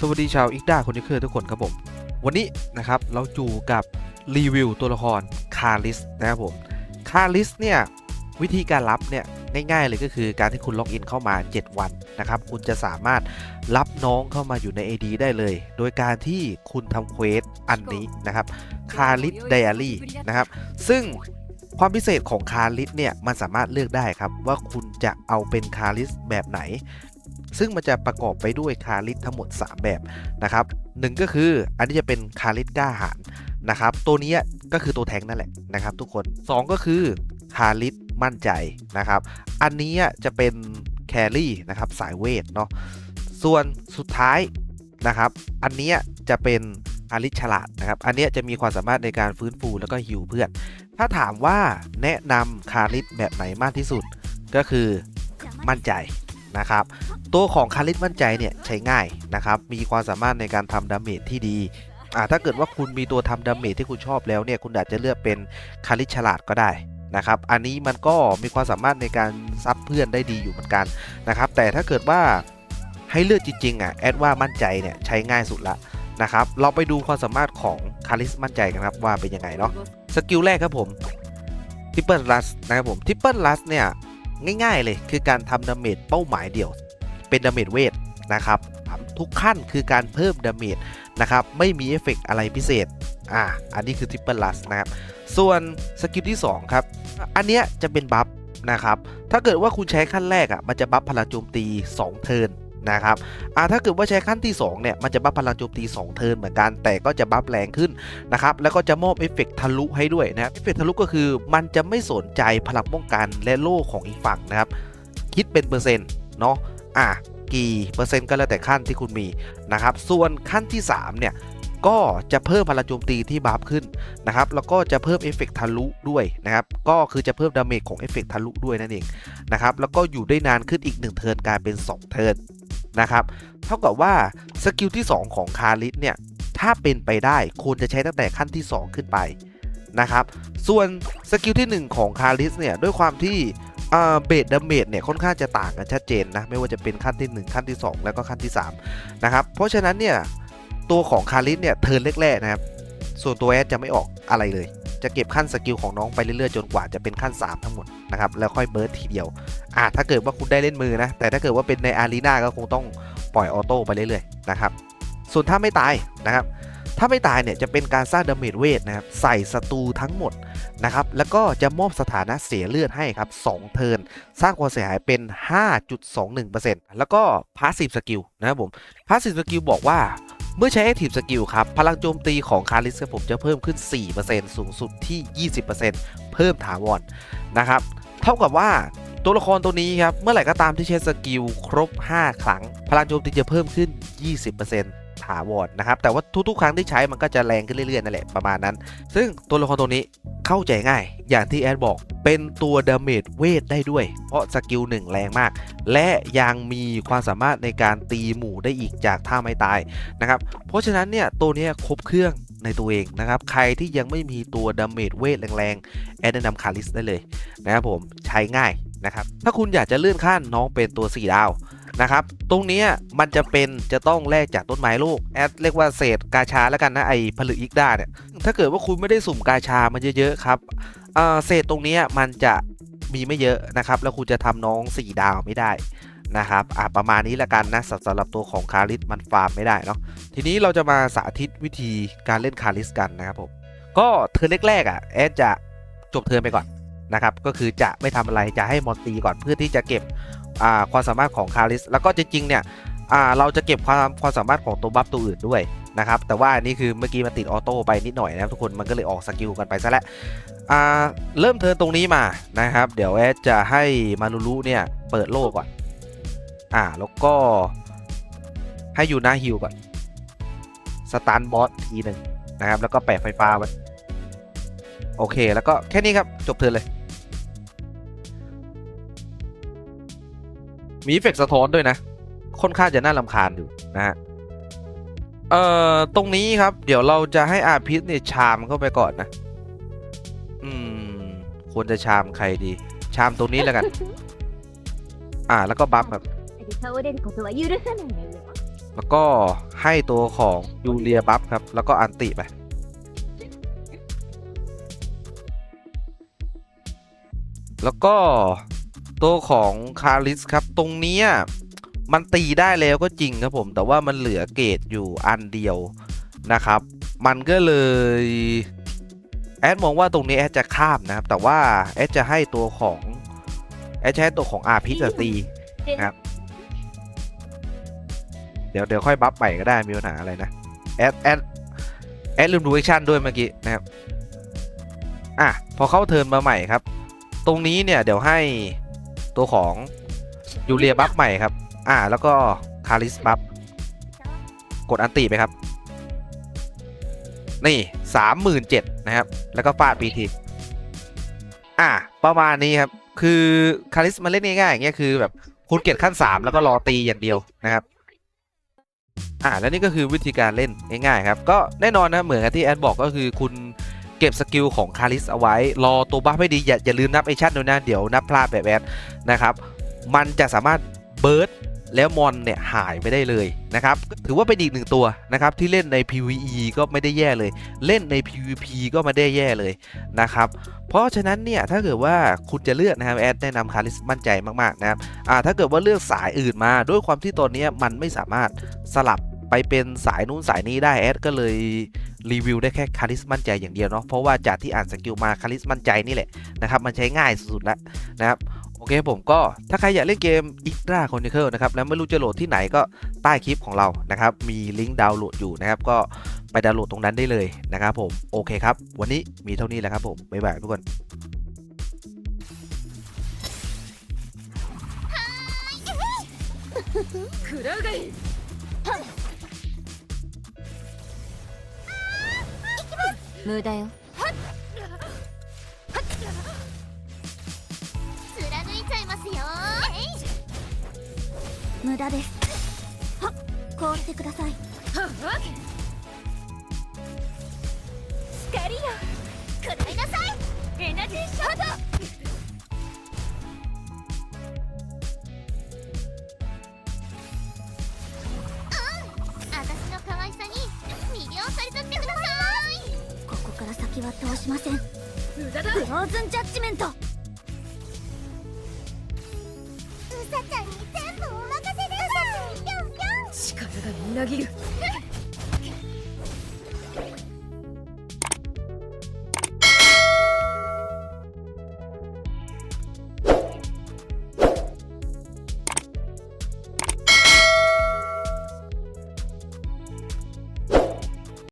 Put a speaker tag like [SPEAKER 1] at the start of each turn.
[SPEAKER 1] สวัสดีชาวอิกด้าคนที่เคยทุกคนครับผม วันนี้นะครับเราอยู่กับรีวิวตัวละครคาริสนะครับผมคาริสเนี่ยวิธีการรับเนี่ยง่ายๆเลยก็คือการที่คุณล็อกอินเข้ามา 7 วันนะครับ คุณจะสามารถรับน้องเข้ามาอยู่ใน AD ได้เลย โดยการที่คุณทำเควสอันนี้นะครับคาริสไดอารี่นะครับ ซึ่งความพิเศษของคาริสเนี่ยมันสามารถเลือกได้ครับว่าคุณจะเอาเป็นคาริสแบบไหน ซึ่งมันจะประกอบไปด้วยคาริสทั้งหมด 3 แบบนะครับหนึ่งก็คืออันนี้จะเป็นคาริสกล้าหาญนะครับ ตัวนี้ก็คือตัวแทงนั่นแหละนะครับ ทุกคน 2 ก็คือคาริสมั่นใจนะครับ อันนี้จะเป็นแครี่นะครับสายเวทเนาะส่วนสุดท้ายนะครับ อันนี้จะเป็นคาริสฉลาดนะครับ อันนี้จะมีความสามารถในการฟื้นฟูแล้วก็ฮิวเพื่อน ถ้าถามว่าแนะนำคาริสแบบไหนมากที่สุดก็คือมั่นใจ นะครับ ตัวของคาริสมั่นใจเนี่ยใช้ง่ายนะครับ มีความสามารถในการทำดาเมจที่ดีอ่าถ้าเกิดว่าคุณมีตัวทำดาเมจที่คุณชอบแล้วเนี่ยคุณอาจจะเลือกเป็นคาริสฉลาดก็ได้นะครับ อันนี้มันก็มีความสามารถในการซับเพื่อนได้ดีอยู่เหมือนกันนะครับ แต่ถ้าเกิดว่าให้เลือกจริงๆอะแอดว่ามั่นใจเนี่ยใช้ง่ายสุดละนะครับ เราไปดูความสามารถของคาริสมั่นใจกันครับว่าเป็นยังไงเนาะ สกิลแรกครับผมทิปเปิลลัสนะครับผมทิปเปิลลัสเนี่ย ง่ายๆเลยคือการทำดาเมจเป้าหมายเดี่ยว เป็นดาเมจเวทนะครับทุกขั้นคือการเพิ่มดาเมจนะครับไม่มีเอฟเฟกต์อะไรพิเศษอ่าอันนี้คือทิปเปิลลัสนะครับส่วนสกิลที่2ครับอันเนี้ยจะเป็นบัฟนะครับถ้าเกิดว่าคุณใช้ขั้นแรกอะมันจะบัฟพลังโจมตี 2 เทิร์น นะครับอ่าถ้าเกิดว่าใช้ขั้นที่2เนี่ยมันจะบัฟพลังโจมตี 2 เทิร์นเหมือนกัน แต่ก็จะบัฟแรงขึ้นนะครับแล้วก็จะมอบเอฟเฟกต์ทะลุให้ด้วยนะเอฟเฟกต์ทะลุก็คือมันจะไม่สนใจพลังป้องกันและโล่ของอีกฝั่งนะครับคิดเป็นเปอร์เซ็นต์เนาะอะกี่เปอร์เซ็นต์ก็แล้วแต่ขั้นที่คุณมีนะครับส่วนขั้นที่ 3 เนี่ยก็จะเพิ่มพลังโจมตีที่บัฟขึ้นนะครับแล้วก็จะเพิ่มเอฟเฟกต์ทะลุด้วยนะครับก็คือจะเพิ่มดาเมจของเอฟเฟกต์ทะลุด้วยนั่นเองนะครับแล้วก็อยู่ได้นานขึ้นอีก 1 เทิร์นกลายเป็น 2 เทิร์น นะครับ เท่ากับว่าสกิลที่ 2 ของคาริสเนี่ย ถ้าเป็นไปได้ควรจะใช้ตั้งแต่ขั้นที่ 2 ขึ้นไปนะครับ ส่วนสกิลที่ 1 ของคาริสเนี่ย ด้วยความที่เบสดาเมจเนี่ยค่อนข้างจะต่างกันชัดเจนนะ ไม่ว่าจะเป็นขั้นที่ 1 ขั้นที่ 2 แล้วก็ขั้นที่3นะครับ เพราะฉะนั้นเนี่ยตัวของคาริสเนี่ยเทิร์นแรกๆนะครับ ส่วนตัวแอดจะไม่ออกอะไรเลย จะเก็บขั้นสกิลของน้องไปเรื่อยๆจนกว่าจะเป็นขั้น 3 ทั้งหมดนะครับแล้วค่อยเบิร์ดทีเดียวอะถ้าเกิดว่าคุณได้เล่นมือนะ แต่ถ้าเกิดว่าเป็นในอารีนาก็คงต้องปล่อยออโต้ไปเรื่อยๆนะครับส่วนถ้าไม่ตายนะครับถ้าไม่ตายเนี่ยจะเป็นการสร้างดาเมจเวทนะครับใส่ศัตรูทั้งหมดนะครับแล้วก็จะมอบสถานะเสียเลือดให้ครับ2เทิร์นสร้างความเสียหายเป็น 5.21%แล้วก็พาสซีฟสกิลนะครับผมพาสซีฟสกิลบอกว่า เมื่อใช้ Active Skill ครับ พลังโจมตีของคาริสครับผมจะเพิ่มขึ้น 4%สูงสุดที่ 20%เพิ่มถาวรนะครับ เท่ากับว่าตัวละครตัวนี้ครับ เมื่อไหร่ก็ตามที่ใช้สกิลครบ 5 ครั้ง พลังโจมตีจะเพิ่มขึ้น 20% ถาวรนะครับ แต่ว่าทุกๆ ครั้งที่ใช้มันก็จะแรงขึ้นเรื่อยๆนั่นแหละประมาณนั้น ซึ่งตัวละครตัวนี้เข้าใจง่าย อย่างที่แอดบอกเป็นตัวดาเมจเวทได้ด้วย เพราะสกิล1แรงมาก และยังมีความสามารถในการตีหมู่ได้อีกจากท่าไม่ตายนะครับ เพราะฉะนั้นเนี่ยตัวนี้ครบเครื่องในตัวเองนะครับ ใครที่ยังไม่มีตัวดาเมจเวทแรงๆ แอดแนะนำคาริสได้เลยนะครับผมใช้ง่ายนะครับ ถ้าคุณอยากจะเลื่อนขั้นน้องเป็นตัว 4 ดาว นะครับ ตรงนี้มันจะเป็นจะต้องแลกจากต้นไม้ลูกแอดเรียกว่าเศษกาชาแล้วกันนะไอผลึกอิกด้าเนี่ยถ้าเกิดว่าคุณไม่ได้สุ่มกาชามันเยอะๆครับเเศษตรงนี้มันจะมีไม่เยอะนะครับ แล้วคุณจะทำน้อง 4 ดาวไม่ได้นะครับอะประมาณนี้ละกันนะสำหรับตัวของคาริสมันฟาร์มไม่ได้เนาะทีนี้เราจะมาสาธิตวิธีการเล่นคาริสกันนะครับผมก็เทิร์นแรกๆอะแอดจะจบเทิร์นไปก่อนนะครับก็คือจะไม่ทำอะไรจะให้มอนตีก่อนเพื่อที่จะเก็บ ความสามารถของคาริสแล้วก็จริงๆเนี่ยเราจะเก็บความความสามารถของตัวบัฟตัวอื่นด้วยนะครับแต่ว่านนี้คือเมื่อกี้มันติดออโต้ไปนิดหน่อยนะครับทุกคนมันก็เลยออกสกิลกันไปซะแล้วเริ่มเทิร์นตรงนี้มานะครับ เดี๋ยวแอดจะให้มารุรุเนี่ยเปิดโล่ก่อนอ่าแล้วก็ให้อยู่หน้าฮิลก่อนสตาร์บอสทีหนึ่งนะครับแล้วก็แปะไฟฟ้าไว้โอเค แล้วก็แค่นี้ครับจบเทิร์นเลย มีเอฟเฟกต์สะท้อนด้วยนะ ค่อนข้างจะน่าลำคาญอยู่นะฮะ เอ่อ ตรงนี้ครับ เดี๋ยวเราจะให้อาพิษเนี่ยชามเข้าไปก่อนนะ อืม ควรจะชามใครดี ชามตรงนี้แล้วกัน อ่า แล้วก็บัฟแบบ
[SPEAKER 2] 倒れることは許さないのよ
[SPEAKER 1] แล้วก็ให้ตัวของยูเรียบัฟครับ แล้วก็อันติไป แล้วก็ ตัวของคาริสครับ ตรงนี้มันตีได้แล้วก็จริงครับผม แต่ว่ามันเหลือเกรดอยู่อันเดียวนะครับ มันก็เลยแอดมองว่าตรงนี้แอดจะข้ามนะครับ แต่ว่าแอดจะให้ตัวของแอดจะให้ตัวของอาพิษตีนะครับ เดี๋ยวเดี๋ยวค่อยบัฟใหม่ก็ได้มีปัญหาอะไรนะแอดแอดแอดลืมดูแอคชั่นด้วยเมื่อกี้นะครับ อะ พอเข้าเทิร์นมาใหม่ครับ ตรงนี้เนี่ยเดี๋ยวให้ ตัวของยูเรียบัฟใหม่ครับ อ่า แล้วก็คาริสบัฟกดอันติไปครับ นี่สามหมื่นเจ็ดนะครับ แล้วก็ฟาดปีทีอะประมาณนี้ครับ คือคาริสมาเล่นง่ายๆอย่างเงี้ยคือแบบคุณเก็บขั้น3แล้วก็รอตีอย่างเดียวนะครับอ่าแล้วนี่ก็คือวิธีการเล่นง่ายๆครับ ก็แน่นอนนะเหมือนกับที่แอดบอกก็คือคุณ เก็บสกิลของคาริสเอาไว้ รอตัวบัฟให้ดี อย่าอย่าลืมนับไอชั่นด้วยนะ เดี๋ยวนับพลาดแบบแอดนะครับ มันจะสามารถเบิร์ดแล้วมอนเนี่ยหายไปได้เลยนะครับ ถือว่าเป็นอีกหนึ่งตัวนะครับที่เล่นใน PVE ก็ไม่ได้แย่เลย เล่นใน PVP ก็ไม่ได้แย่เลยนะครับ เพราะฉะนั้นเนี่ยถ้าเกิดว่าคุณจะเลือกนะครับแอดแนะนำคาริสมั่นใจมากๆนะครับอ่าถ้าเกิดว่าเลือกสายอื่นมาด้วยความที่ตอนนี้มันไม่สามารถสลับไปเป็นสายนู้นสายนี้ได้แอดก็เลย รีวิวได้แค่คาริสมั่นใจอย่างเดียวเนาะเพราะว่าจากที่อ่านสกิลมาคาริสมั่นใจนี่แหละนะครับมันใช้ง่ายสุดๆแล้วนะครับโอเคผมก็ถ้าใครอยากเล่นเกม i c t r a Chronicle นะครับแล้วไม่รู้จะโหลดที่ไหนก็ใต้คลิปของเรานะครับมีลิงก์ดาวน์โหลดอยู่นะครับก็ไปดาวน์โหลดตรงนั้นได้เลยนะครับผมโอเคครับวันนี้มีเท่านี้แหละครับผมบ๊ายบายทุกคน
[SPEAKER 2] 食らうがい 無駄よ。
[SPEAKER 3] 貫いちゃいますよ。
[SPEAKER 2] 無駄です。はっこうしてください。光よ。
[SPEAKER 3] 食らいなさい。
[SPEAKER 2] エナジーショートは通しません。
[SPEAKER 3] 無駄だ。
[SPEAKER 2] フローズンジャッジメント。
[SPEAKER 3] うさちゃんに全部お任せです。
[SPEAKER 2] 力がみなぎる